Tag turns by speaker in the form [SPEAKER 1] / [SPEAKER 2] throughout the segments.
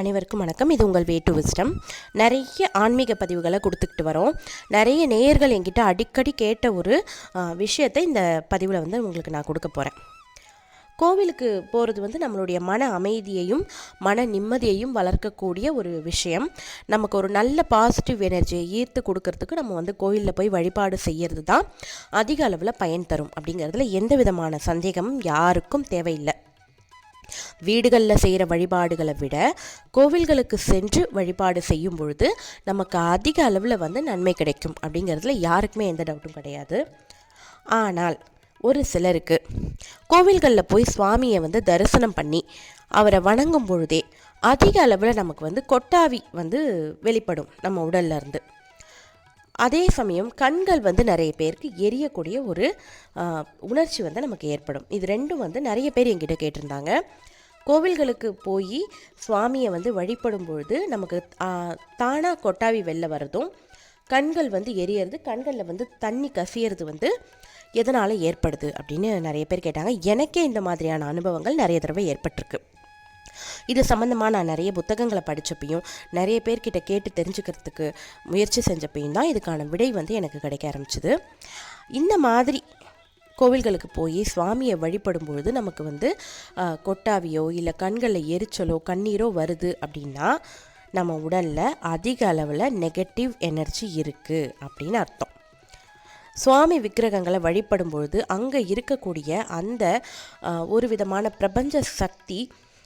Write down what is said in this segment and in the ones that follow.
[SPEAKER 1] அனைவருக்கும் வணக்கம். இது உங்கள் வே டு விஸ்டம் நிறைய ஆன்மீக பதிவுகளை கொடுத்துக்கிட்டு வரோம். நிறைய நேயர்கள் என்கிட்ட அடிக்கடி கேட்ட ஒரு விஷயத்தை இந்த பதிவில் வந்து உங்களுக்கு நான் கொடுக்க போகிறேன் கோவிலுக்கு போகிறது வந்து நம்மளுடைய மன அமைதியையும் மன நிம்மதியையும் வளர்க்கக்கூடிய ஒரு விஷயம். நமக்கு ஒரு நல்ல பாசிட்டிவ் எனர்ஜியை ஈர்த்து கொடுக்கறதுக்கு நம்ம வந்து கோவிலில் போய் வழிபாடு செய்கிறது தான் அதிக அளவில் பயன் தரும். அப்படிங்கிறதுல எந்த விதமான சந்தேகமும் யாருக்கும் தேவையில்லை. வீடுகளில் செய்கிற வழிபாடுகளை விட கோவில்களுக்கு சென்று வழிபாடு செய்யும் பொழுது நமக்கு அதிக அளவில் வந்து நன்மை கிடைக்கும் அப்படிங்கிறதுல யாருக்குமே எந்த டவுட்டும் கிடையாது. ஆனால் ஒரு சிலருக்கு கோவில்களில் போய் சுவாமியை வந்து தரிசனம் பண்ணி அவரை வணங்கும் பொழுதே அதிக அளவில் நமக்கு வந்து கொட்டாவி வந்து வெளிப்படும் நம்ம உடல்ல இருந்து. அதே சமயம் கண்கள் வந்து நிறைய பேருக்கு எரியக்கூடிய ஒரு உணர்ச்சி வந்து நமக்கு ஏற்படும். இது ரெண்டும் வந்து நிறைய பேர் என்கிட்ட கேட்டிருந்தாங்க. கோவில்களுக்கு போய் சுவாமியை வந்து வழிபடும் பொழுது நமக்கு தானாக கொட்டாவி வெளில வர்றதும் கண்கள் வந்து எரியறது கண்களில் வந்து தண்ணி கசியறது வந்து எதனால் ஏற்படுது அப்படின்னு நிறைய பேர் கேட்டாங்க. எனக்கே இந்த மாதிரியான அனுபவங்கள் நிறைய தடவை ஏற்பட்டிருக்கு. இது சம்மந்தமாக நான் நிறைய புத்தகங்களை படித்தப்பையும் நிறைய பேர்கிட்ட கேட்டு தெரிஞ்சுக்கிறதுக்கு முயற்சி செஞ்சப்பையும் தான் இதுக்கான விடை வந்து எனக்கு கிடைக்க ஆரம்பிச்சுது. இந்த மாதிரி கோவில்களுக்கு போய் சுவாமியை வழிபடும் பொழுது நமக்கு வந்து கொட்டாவியோ இல்லை கண்களில் எரிச்சலோ கண்ணீரோ வருது அப்படின்னா நம்ம உடலில் அதிக அளவில் நெகட்டிவ் எனர்ஜி இருக்குது அப்படின்னு அர்த்தம். சுவாமி விக்கிரகங்களை வழிபடும் பொழுது அங்கே இருக்கக்கூடிய அந்த ஒரு விதமான பிரபஞ்ச சக்தி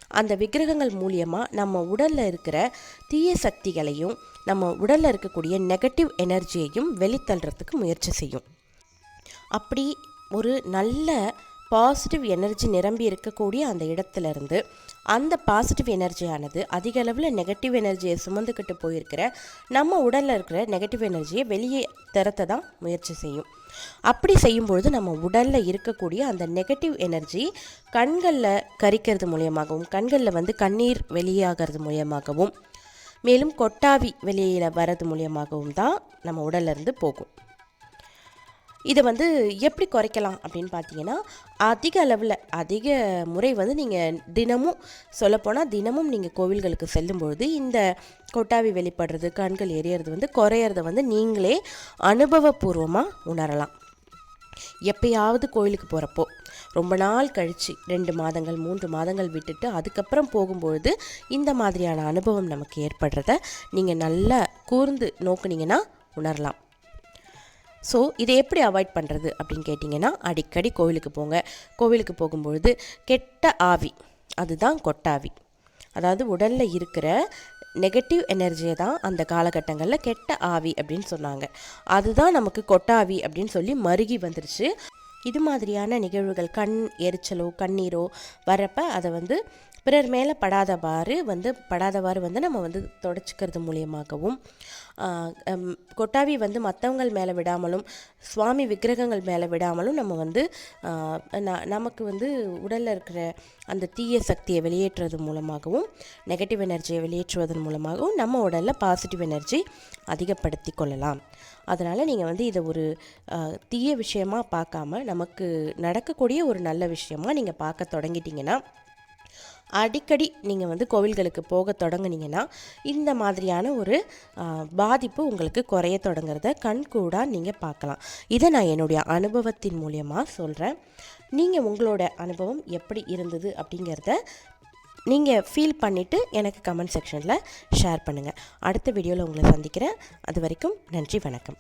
[SPEAKER 1] அந்த விக்கிரகங்கள் மூலியமாக நம்ம உடலில் இருக்கிற தீய சக்திகளையும் நம்ம உடலில் இருக்கக்கூடிய நெகட்டிவ் எனர்ஜியையும் வெளித்தள்ளுறதுக்கு முயற்சி செய்யும். அப்படி ஒரு நல்ல பாசிட்டிவ் எனர்ஜி நிரம்பி இருக்கக்கூடிய அந்த இடத்துலேருந்து அந்த பாசிட்டிவ் எனர்ஜியானது அதிக அளவில் நெகட்டிவ் எனர்ஜியை சுமந்துக்கிட்டு போயிருக்கிற நம்ம உடலில் இருக்கிற நெகட்டிவ் எனர்ஜியை வெளியே திறத்த தான் முயற்சி செய்யும். அப்படி செய்யும்பொழுது நம்ம உடலில் இருக்கக்கூடிய அந்த நெகட்டிவ் எனர்ஜி கண்களில் கரிக்கிறது மூலியமாகவும் கண்களில் வந்து கண்ணீர் வெளியாகிறது மூலியமாகவும் மேலும் கொட்டாவி வெளியில் வர்றது மூலியமாகவும் தான் நம்ம உடல்ல இருந்து போகும். இதை வந்து எப்படி குறைக்கலாம் அப்படின்னு பார்த்தீங்கன்னா அதிக அளவில் அதிக முறை வந்து நீங்கள் தினமும் சொல்லப்போனால் தினமும் நீங்கள் கோவில்களுக்கு செல்லும் பொழுது இந்த கொட்டாவி வெளிப்படுறது கண்கள் எரியறது வந்து குறையறத வந்து நீங்களே அனுபவபூர்வமாக உணரலாம். எப்பயாவது கோயிலுக்கு போகிறப்போ ரொம்ப நாள் கழித்து ரெண்டு மாதங்கள் மூன்று மாதங்கள் விட்டுட்டு அதுக்கப்புறம் போகும்பொழுது இந்த மாதிரியான அனுபவம் நமக்கு ஏற்படுறத நீங்கள் நல்லா கூர்ந்து நோக்குனீங்கன்னா உணரலாம். ஸோ இதை எப்படி அவாய்ட் பண்ணுறது அப்படின்னு கேட்டிங்கன்னா அடிக்கடி கோவிலுக்கு போங்க. கோவிலுக்கு போகும்பொழுது கெட்ட ஆவி அதுதான் கொட்டாவி. அதாவது உடலில் இருக்கிற நெகட்டிவ் எனர்ஜியை தான் அந்த காலகட்டங்களில் கெட்ட ஆவி அப்படின்னு சொன்னாங்க. அதுதான் நமக்கு கொட்டாவி அப்படின்னு சொல்லி மருகி வந்துருச்சு. இது மாதிரியான நிகழ்வுகள் கண் எரிச்சலோ கண்ணீரோ வரப்ப அதை வந்து பிறர் மேலே படாதவாறு வந்து படாதவாறு வந்து நம்ம வந்து தொடச்சிக்கிறது மூலியமாகவும் கொட்டாவி வந்து மற்றவங்கள் மேலே விடாமலும் சுவாமி விக்கிரகங்கள் மேலே விடாமலும் நம்ம வந்து நமக்கு வந்து உடலில் இருக்கிற அந்த தீய சக்தியை வெளியேற்றுறது மூலமாகவும் நெகட்டிவ் எனர்ஜியை வெளியேற்றுவதன் மூலமாகவும் நம்ம உடலில் பாசிட்டிவ் எனர்ஜி அதிகப்படுத்தி கொள்ளலாம். அதனால் நீங்கள் வந்து இதை ஒரு தீய விஷயமா பார்க்காம நமக்கு நடக்கக்கூடிய ஒரு நல்ல விஷயமாக நீங்கள் பார்க்க தொடங்கிட்டீங்கன்னா அடிக்கடி நீங்கள் வந்து கோவில்களுக்கு போக தொடங்குனீங்கன்னா இந்த மாதிரியான ஒரு பாதிப்பு உங்களுக்கு குறைய தொடங்குறத கண்கூடாக நீங்கள் பார்க்கலாம் இதை நான் என்னுடைய அனுபவத்தின் மூலியமாக சொல்கிறேன் நீங்கள் உங்களோட அனுபவம் எப்படி இருந்தது அப்படிங்கிறத நீங்கள் ஃபீல் பண்ணிவிட்டு எனக்கு கமெண்ட் செக்ஷனில் ஷேர் பண்ணுங்கள் அடுத்த வீடியோவில் உங்களை சந்திக்கிறேன். அது வரைக்கும் நன்றி வணக்கம்.